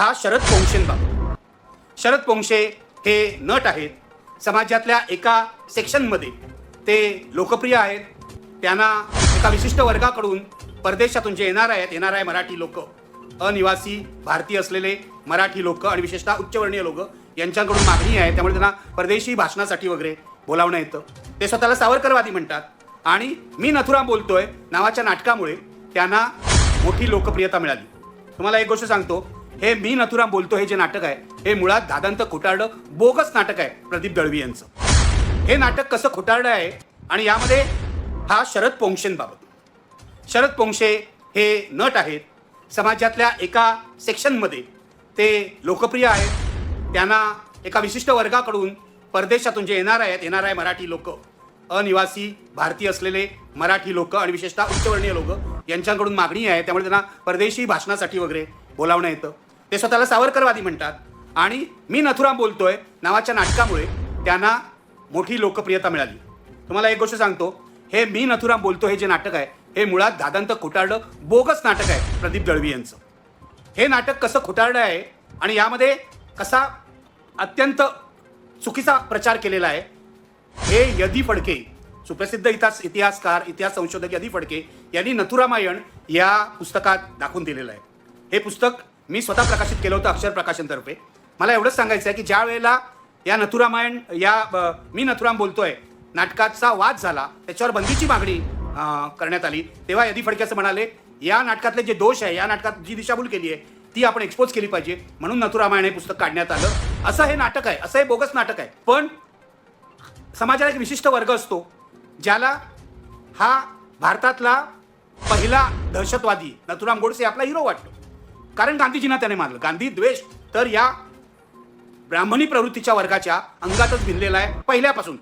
हा शरद पोंक्षेंबाबत शरद पोंक्षे हे नट आहेत. समाजातल्या एका सेक्शनमध्ये ते लोकप्रिय आहेत. त्यांना एका विशिष्ट वर्गाकडून परदेशातून जे येणार आहेत येणार आहे मराठी लोक अनिवासी भारतीय असलेले मराठी लोक आणि विशेषतः उच्चवर्णीय लोक यांच्याकडून मागणी आहे. त्यामुळे त्यांना परदेशी भाषणासाठी वगैरे बोलावणं येतं. ते स्वतःला सावरकरवादी म्हणतात. आणि मी नथुराम बोलतोय नावाच्या नाटकामुळे त्यांना मोठी लोकप्रियता मिळाली. तुम्हाला एक गोष्ट सांगतो. हे मी नथुराम बोलतो हे जे नाटक आहे हे मुळात दादांत खोटारडं बोगस नाटक आहे प्रदीप दळवी यांचं. हे नाटक कसं खोटारडं आहे आणि यामध्ये हा शरद पोंक्षेंबाबत शरद पोंक्षे हे नट आहेत. समाजातल्या एका सेक्शनमध्ये ते लोकप्रिय आहेत. त्यांना एका विशिष्ट वर्गाकडून परदेशातून जे येणार आहेत येणार आहे मराठी लोक अनिवासी भारतीय असलेले मराठी लोक आणि विशेषतः उच्चवर्णीय लोक यांच्याकडून मागणी आहे. त्यामुळे त्यांना परदेशी भाषणासाठी वगैरे बोलावणं येतं. ते स्वतःला सावरकरवादी म्हणतात. आणि मी नथुराम बोलतोय नावाच्या नाटकामुळे त्यांना मोठी लोकप्रियता मिळाली. तुम्हाला एक गोष्ट सांगतो हे मी नथुराम बोलतो हे जे नाटक आहे हे मुळात दादांत खोटारडं बोगस नाटक आहे प्रदीप दळवी यांचं. हे नाटक कसं खोटारडं आहे आणि यामध्ये कसा अत्यंत चुकीचा प्रचार केलेला आहे हे यदी फडके सुप्रसिद्ध इतिहास इतिहासकार इतिहास संशोधक यदी फडके यांनी नथुरामायण या पुस्तकात दाखवून दिलेलं आहे. हे पुस्तक मी स्वतः प्रकाशित केलं होतं अक्षर प्रकाशनतर्फे. मला एवढंच सांगायचं आहे की ज्या वेळेला या नथुरामायण या मी नथुराम बोलतोय नाटकाचा वाद झाला त्याच्यावर बंदीची मागणी करण्यात आली तेव्हा यदी फडके असं म्हणाले या नाटकातले जे दोष आहे या नाटकात जी दिशाभूल केली आहे ती आपण एक्सपोज केली पाहिजे म्हणून नथुरामायण हे पुस्तक काढण्यात आलं. असं हे नाटक आहे असं हे बोगस नाटक आहे. पण समाजाला एक विशिष्ट वर्ग असतो ज्याला हा भारतातला पहिला दहशतवादी नथुराम गोडसे आपला हिरो वाटतो. कारण गांधीजींना त्याने मानलं गांधी द्वेष तर या ब्राह्मणी प्रवृत्तीच्या वर्गाच्या अंगातच भिनलेला आहे पहिल्यापासून.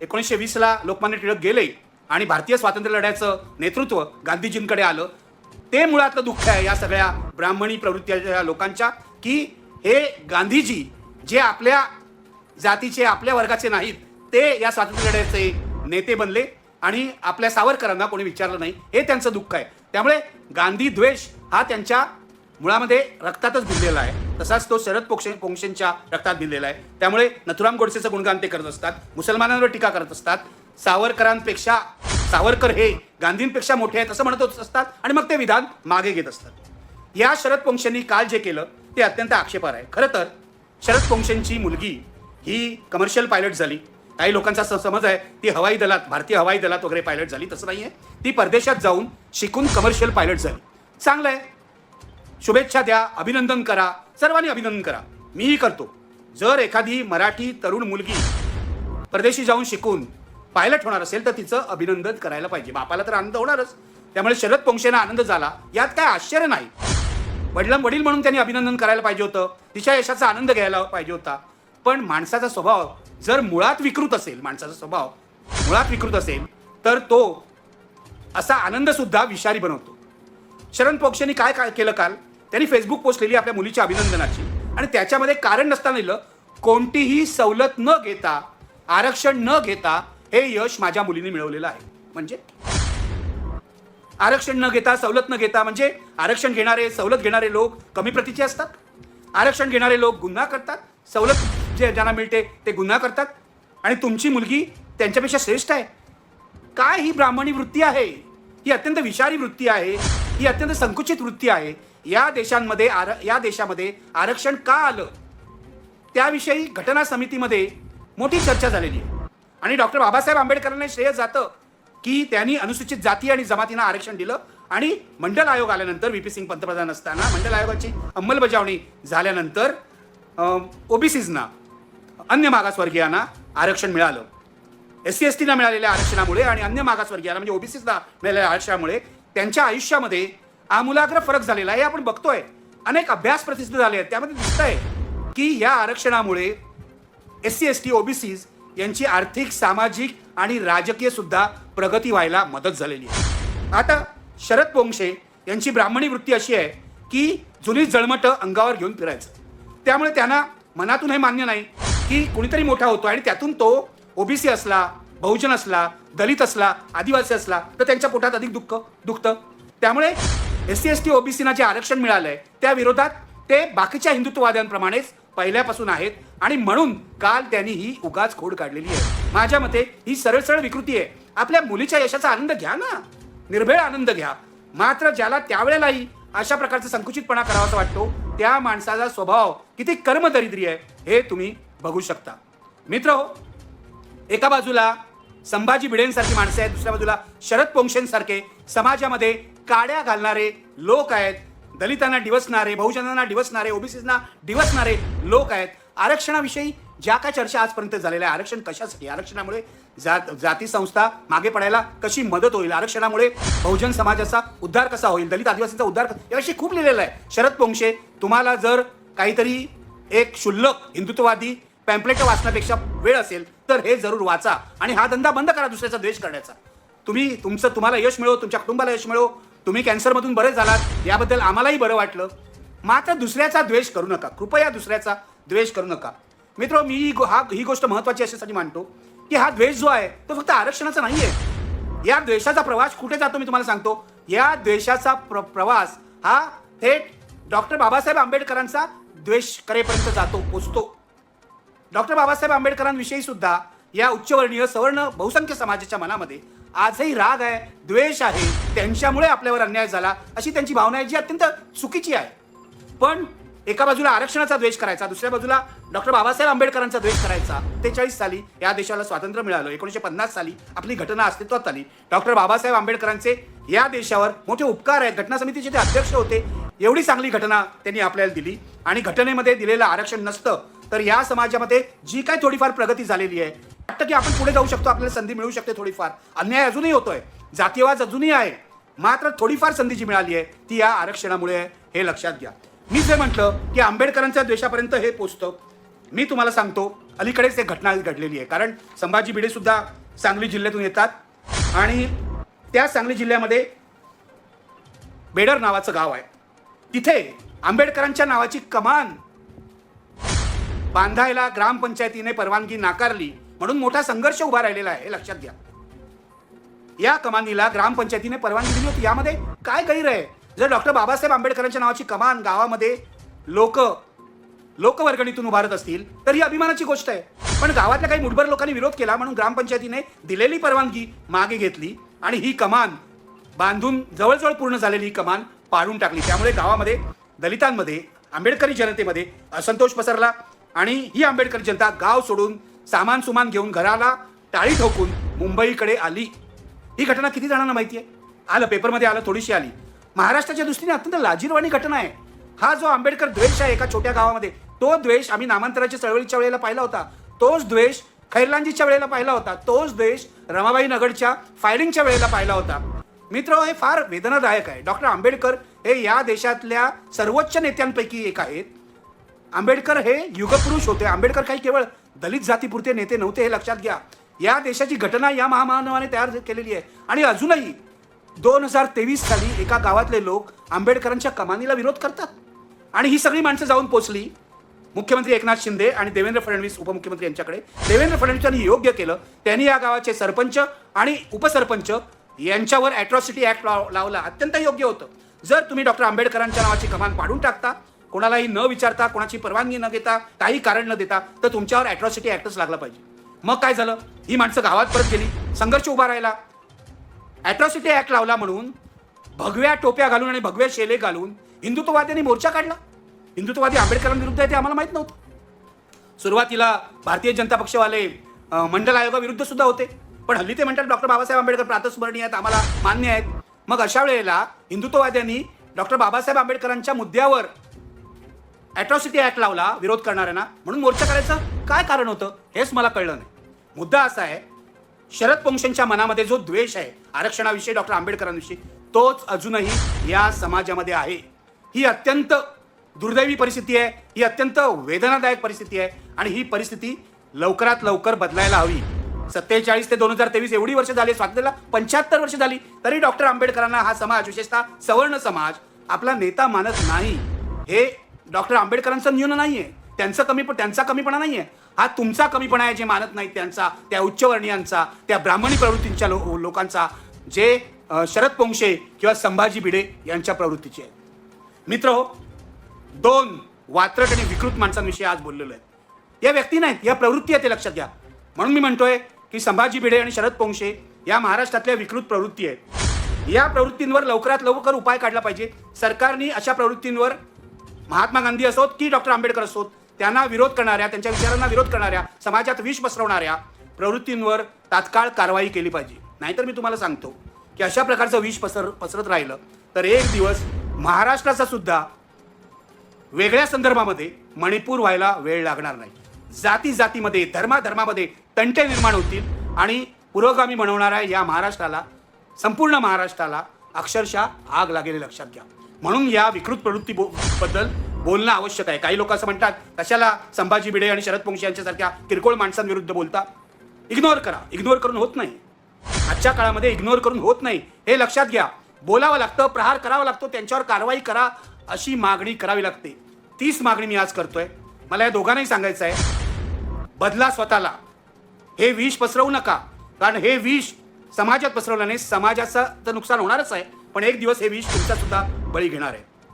एकोणीसशे वीसला लोकमान्य टिळक गेले आणि भारतीय स्वातंत्र्य लढ्याचं नेतृत्व गांधीजींकडे आलं. ते मुळातलं दुःख आहे या सगळ्या ब्राह्मणी प्रवृत्तीच्या लोकांच्या की हे गांधीजी जे आपल्या जातीचे आपल्या वर्गाचे नाहीत ते या स्वातंत्र्य लढ्याचे नेते बनले आणि आपल्या सावरकरांना कोणी विचारलं नाही. हे त्यांचं दुःख आहे. त्यामुळे गांधी द्वेष हा त्यांच्या मुळामध्ये रक्तातच भिनलेला आहे. तसाच तो शरद पोक्षे पोंक्षेंच्या रक्तात भिनलेला आहे. त्यामुळे नथुराम गोडसेचं गुणगान ते करत असतात. मुसलमानांवर टीका करत असतात. सावरकरांपेक्षा सावरकर हे गांधींपेक्षा मोठे आहेत असं म्हणत असतात आणि मग ते विधान मागे घेत असतात. या शरद पोंक्षेंनी काल जे केलं ते अत्यंत आक्षेपार आहे. खरं तर शरद पोंक्षेंची मुलगी ही कमर्शियल पायलट झाली. काही लोकांचा समज आहे ती हवाई दलात भारतीय हवाई दलात वगैरे पायलट झाली. तसं नाही आहे ती परदेशात जाऊन शिकून कमर्शियल पायलट झाली. चांगलं आहे. शुभेच्छा द्या अभिनंदन करा सर्वांनी अभिनंदन करा. मीही करतो. जर एखादी मराठी तरुण मुलगी परदेशी जाऊन शिकून पायलट होणार असेल तर तिचं अभिनंदन करायला पाहिजे. बापाला तर आनंद होणारच. त्यामुळे शरद पोंक्षेना आनंद झाला. यात काय आश्चर्य नाही. वडिलां वडील म्हणून त्यांनी अभिनंदन करायला पाहिजे होतं. तिच्या यशाचा आनंद घ्यायला पाहिजे होता. पण माणसाचा स्वभाव जर मुळात विकृत असेल माणसाचा स्वभाव मुळात विकृत असेल तर तो असा आनंदसुद्धा विषारी बनवतो. शरण पोक्षेने काय काय केलं काल? त्यांनी फेसबुक पोस्ट लिहिली आपल्या मुलीच्या अभिनंदनाची. आणि त्याच्यामध्ये कारण नसताना लिहिलं कोणतीही सवलत न घेता आरक्षण न घेता हे यश माझ्या मुलीने मिळवलेलं आहे. म्हणजे? आरक्षण न घेता सवलत न घेता म्हणजे आरक्षण घेणारे सवलत घेणारे लोक कमी प्रतीचे असतात. आरक्षण घेणारे लोक गुन्हा करतात. सवलत जे ज्यांना मिळते ते गुन्हा करतात. आणि तुमची मुलगी त्यांच्यापेक्षा श्रेष्ठ आहे. काय ही ब्राह्मणी वृत्ती आहे? ही अत्यंत विषारी वृत्ती आहे. ही अत्यंत संकुचित वृत्ती आहे. या देशांमध्ये आर या देशामध्ये आरक्षण का आलं? त्याविषयी घटना समितीमध्ये मोठी चर्चा झालेली आहे. आणि डॉक्टर बाबासाहेब आंबेडकरांना श्रेय जातं की त्यांनी अनुसूचित जाती आणि जमातींना आरक्षण दिलं आणि मंडल आयोग आल्यानंतर व्ही पी सिंग पंतप्रधान असताना मंडल आयोगाची अंमलबजावणी झाल्यानंतर ओबीसीजना अन्य मागासवर्गीयांना आरक्षण मिळालं. एस सी एस टीला मिळालेल्या आरक्षणामुळे आणि अन्य मागासवर्गीयांना म्हणजे ओबीसीला मिळालेल्या आरक्षणामुळे त्यांच्या आयुष्यामध्ये आमूलाग्र फरक झालेला आहे आपण बघतोय. अनेक अभ्यास प्रसिद्ध झाले आहेत त्यामध्ये दिसत आहे की या आरक्षणामुळे S C S T OBCs यांची आर्थिक सामाजिक आणि राजकीय सुद्धा प्रगती व्हायला मदत झालेली आहे. आता शरद पोंगशे यांची ब्राह्मणी वृत्ती अशी आहे की जुनी जळमट अंगावर घेऊन फिरायचं. त्यामुळे त्यांना मनातून हे मान्य नाही की कुणीतरी मोठा होतो आणि त्यातून तो ओबीसी असला बहुजन असला दलित असला आदिवासी असला तर त्यांच्या पोटात अधिक दुःख दुखतं. त्यामुळे एस सी एस टी ओबीसीना जे आरक्षण मिळालंय त्या विरोधात ते बाकीच्या हिंदुत्ववाद्यांप्रमाणेच पहिल्यापासून आहेत आणि म्हणून काल त्यांनी ही उगाच खोड काढलेली आहे. माझ्या मते ही सरळ सरळ विकृती आहे. आपल्या मुलीच्या यशाचा आनंद घ्या ना. निर्भेळ आनंद घ्या. मात्र ज्याला त्यावेळेलाही अशा प्रकारचा संकुचितपणा करावासा वाटतो त्या माणसाचा स्वभाव किती कर्मदरिद्री आहे हे तुम्ही बघू शकता. मित्र हो, एका बाजूला संभाजी भिडेंसारखी माणसं आहेत दुसऱ्या बाजूला शरद पोंक्षेंसारखे समाजामध्ये काड्या घालणारे लोक आहेत. दलितांना डिवसणारे बहुजनांना डिवसणारे ओबीसीजना डिवसणारे लोक आहेत. आरक्षणाविषयी ज्या काय चर्चा आजपर्यंत झालेल्या आहे आरक्षण कशासाठी? आरक्षणामुळे जात जाती संस्था मागे पडायला कशी मदत होईल? आरक्षणामुळे बहुजन समाजाचा उद्धार कसा होईल? दलित आदिवासींचा उद्धार याविषयी खूप लिहिलेलं आहे. शरद पोंक्षे तुम्हाला जर काहीतरी एक क्षुल्लक हिंदुत्ववादी पॅम्पलेट वाचण्यापेक्षा वेळ असेल तर हे जरूर वाचा आणि हा धंदा बंद करा दुसऱ्याचा द्वेष करण्याचा. तुम्ही तुमचं तुम्हाला यश मिळो तुमच्या कुटुंबाला यश मिळो तुम्ही कॅन्सरमधून बरे झालात याबद्दल आम्हालाही बरं वाटलं. मात्र दुसऱ्याचा द्वेष करू नका. कृपया दुसऱ्याचा द्वेष करू नका. मित्र मी ही गो- हा ही गोष्ट महत्वाची अशासाठी मानतो की हा द्वेष जो आहे तो फक्त आरक्षणाचा नाही आहे या द्वेषाचा प्रवास कुठे जातो मी तुम्हाला सांगतो. या द्वेषाचा प्र प्रवास हा थेट डॉक्टर बाबासाहेब आंबेडकरांचा द्वेष करेपर्यंत जातो पोचतो. डॉक्टर बाबासाहेब आंबेडकरांविषयी सुद्धा या उच्चवर्णीय सवर्ण बहुसंख्य समाजाच्या मनामध्ये आजही राग आहे द्वेष आहे त्यांच्यामुळे आपल्यावर अन्याय झाला अशी त्यांची भावना आहे जी अत्यंत चुकीची आहे. पण एका बाजूला आरक्षणाचा द्वेष करायचा दुसऱ्या बाजूला डॉक्टर बाबासाहेब आंबेडकरांचा द्वेष करायचा. तेचाळीस साली या देशाला स्वातंत्र्य मिळालं एकोणीशे पन्नास साली आपली घटना अस्तित्वात आली. डॉक्टर बाबासाहेब आंबेडकरांचे या देशावर मोठे उपकार आहेत. घटना समितीचे ते अध्यक्ष होते. एवढी चांगली घटना त्यांनी आपल्याला दिली आणि घटनेमध्ये दिलेलं आरक्षण नसतं तर या समाजामध्ये जी काय थोडीफार प्रगती झालेली आहे वाटतं की आपण पुढे जाऊ शकतो आपल्याला संधी मिळू शकते थोडीफार. अन्याय अजूनही होतोय. जातीयवाद अजूनही आहे. मात्र थोडीफार संधी जी मिळाली आहे ती या आरक्षणामुळे आहे हे लक्षात घ्या. मी जे म्हटलं की आंबेडकरांच्या द्वेषापर्यंत हे पोचतं मी तुम्हाला सांगतो अलीकडेच एक घटना घडलेली आहे. कारण संभाजी भिडे सुद्धा सांगली जिल्ह्यातून येतात आणि त्या सांगली जिल्ह्यामध्ये बेडर नावाचं गाव आहे. तिथे आंबेडकरांच्या नावाची कमान बांधायला ग्रामपंचायतीने परवानगी नाकारली म्हणून मोठा संघर्ष उभा राहिलेला आहे हे लक्षात घ्या. या कमानीला ग्रामपंचायतीने परवानगी दिली होती. यामध्ये काय गैर आहे? जर डॉक्टर बाबासाहेब आंबेडकरांच्या नावाची कमान गावामध्ये लोक लोकवर्गणीतून उभारत असतील तर ही अभिमानाची गोष्ट आहे. पण गावातल्या काही मुठभर लोकांनी विरोध केला म्हणून ग्रामपंचायतीने दिलेली परवानगी मागे घेतली आणि ही कमान बांधून जवळजवळ पूर्ण झालेली ही कमान पाडून टाकली. त्यामुळे गावामध्ये दलितांमध्ये आंबेडकरी जनतेमध्ये असंतोष पसरला. आणि ही आंबेडकर जनता गाव सोडून सामान सुमान घेऊन घराला टाळी ठोकून मुंबईकडे आली. ही घटना किती जणांना माहिती आहे आलं पेपरमध्ये आलं थोडीशी आली. महाराष्ट्राच्या दृष्टीने अत्यंत लाजीरवाणी घटना आहे. हा जो आंबेडकर द्वेष आहे एका छोट्या गावामध्ये तो द्वेष आम्ही नामांतराच्या चळवळीच्या वेळेला पाहिला होता. तोच द्वेष खैरलांजीच्या वेळेला पाहिला होता. तोच द्वेष रमाबाई नगरच्या फायरिंगच्या वेळेला पाहिला होता. मित्र हे फार वेदनादायक आहे. डॉक्टर आंबेडकर हे या देशातल्या सर्वोच्च नेत्यांपैकी एक आहेत. आंबेडकर हे युगपुरुष होते. आंबेडकर काही केवळ दलित जातीपुरते नेते नव्हते हे लक्षात घ्या. या देशाची घटना या महामानवाने तयार केलेली आहे. आणि अजूनही दोन हजार तेवीस साली एका गावातले लोक आंबेडकरांच्या कमानीला विरोध करतात. आणि ही सगळी माणसं जाऊन पोचली. मुख्यमंत्री एकनाथ शिंदे आणि देवेंद्र फडणवीस उपमुख्यमंत्री यांच्याकडे. देवेंद्र फडणवीसांनी योग्य केलं. त्यांनी या गावाचे सरपंच आणि उपसरपंच यांच्यावर ॲट्रॉसिटी ॲक्ट लावला. अत्यंत योग्य होतं. जर तुम्ही डॉक्टर आंबेडकरांच्या नावाची कमान पाडून टाकता कोणालाही न विचारता कोणाची परवानगी न घेता काही कारण न देता तर तुमच्यावर अॅट्रॉसिटी ऍक्टच लागला पाहिजे. मग काय झालं? ही माणसं गावात परत गेली संघर्ष उभा राहिला. अॅट्रॉसिटी ऍक्ट लावला म्हणून भगव्या टोप्या घालून आणि भगव्या शेले घालून हिंदुत्ववाद्यांनी मोर्चा काढला. हिंदुत्ववादी आंबेडकरांविरुद्ध आहे ते आम्हाला माहीत नव्हतं. सुरुवातीला भारतीय जनता पक्षवाले मंडल आयोगाविरुद्ध सुद्धा होते. पण हल्ली ते म्हणतात डॉक्टर बाबासाहेब आंबेडकर प्रातस्मरणीय आहेत आम्हाला मान्य आहेत. मग अशा वेळेला हिंदुत्ववाद्यांनी डॉक्टर बाबासाहेब आंबेडकरांच्या मुद्द्यावर अॅट्रॉसिटी ऍक्ट लावला विरोध करणाऱ्यांना. म्हणून मोर्चा करायचं काय कारण होतं हेच मला कळलं नाही. मुद्दा असा आहे शरद पोंक्षांच्या मनामध्ये जो द्वेष आहे आरक्षणाविषयी डॉक्टर आंबेडकरांविषयी तोच अजूनही या समाजामध्ये आहे. ही अत्यंत दुर्दैवी परिस्थिती आहे ही अत्यंत वेदनादायक परिस्थिती आहे आणि ही परिस्थिती लवकरात लवकर बदलायला हवी. सत्तेचाळीस ते दोन हजार तेवीस एवढी वर्ष झाली स्वातंत्र्याला पंच्याहत्तर वर्ष झाली तरी डॉक्टर आंबेडकरांना हा समाज विशेषतः सवर्ण समाज आपला नेता मानत नाही. हे डॉक्टर आंबेडकरांचं न्यून नाही आहे त्यांचं कमी त्यांचा कमीपणा नाही आहे हा तुमचा कमीपणा आहे जे मानत नाहीत त्यांचा त्या उच्चवर्णीयांचा त्या ब्राह्मणी प्रवृत्तींच्या लो लोकांचा जे शरद पोंक्षे किंवा संभाजी भिडे यांच्या प्रवृत्तीचे आहे मित्र हो दोन वात्रट आणि विकृत माणसांविषयी आज बोललेलो आहे या व्यक्ती नाहीत या प्रवृत्ती आहेत ते लक्षात घ्या. म्हणून मी म्हणतोय की संभाजी भिडे आणि शरद पोंक्षे या महाराष्ट्रातल्या विकृत प्रवृत्ती आहेत. या प्रवृत्तींवर लवकरात लवकर उपाय काढला पाहिजे. सरकारने अशा प्रवृत्तींवर महात्मा गांधी असोत की डॉक्टर आंबेडकर असोत त्यांना विरोध करणाऱ्या त्यांच्या विचारांना विरोध करणाऱ्या समाजात विष पसरवणाऱ्या प्रवृत्तींवर तात्काळ कारवाई केली पाहिजे. नाहीतर मी तुम्हाला सांगतो की अशा प्रकारचं विष पसर पसरत राहिलं तर एक दिवस महाराष्ट्राचा सुद्धा वेगळ्या संदर्भामध्ये मणिपूर व्हायला वेळ लागणार नाही. जाती जातीमध्ये धर्माधर्मामध्ये तंटे निर्माण होतील आणि पुरोगामी बनवणाऱ्या या महाराष्ट्राला संपूर्ण महाराष्ट्राला अक्षरशः आग लागेल लक्षात घ्या. म्हणून या विकृत प्रवृत्ती बो- बद्दल बोलणं आवश्यक आहे. काही लोक असं म्हणतात कशाला संभाजी भिडे आणि शरद पोंक्षे यांच्यासारख्या किरकोळ माणसांविरुद्ध बोलता? इग्नोर करा. इग्नोर करून होत नाही. आजच्या काळामध्ये इग्नोर करून होत नाही. हे लक्षात घ्या. बोलावं लागतं प्रहार करावा लागतो त्यांच्यावर कारवाई करा अशी मागणी करावी लागते. तीच मागणी मी आज करतोय. मला या दोघांनाही सांगायचं आहे बदला स्वतःला. हे विष पसरवू नका. कारण हे विष समाजात पसरवल्याने समाजाचं तर नुकसान होणारच आहे. पण एक दिवस हे विष तुमचा सुद्धा बळी घेणार आहे.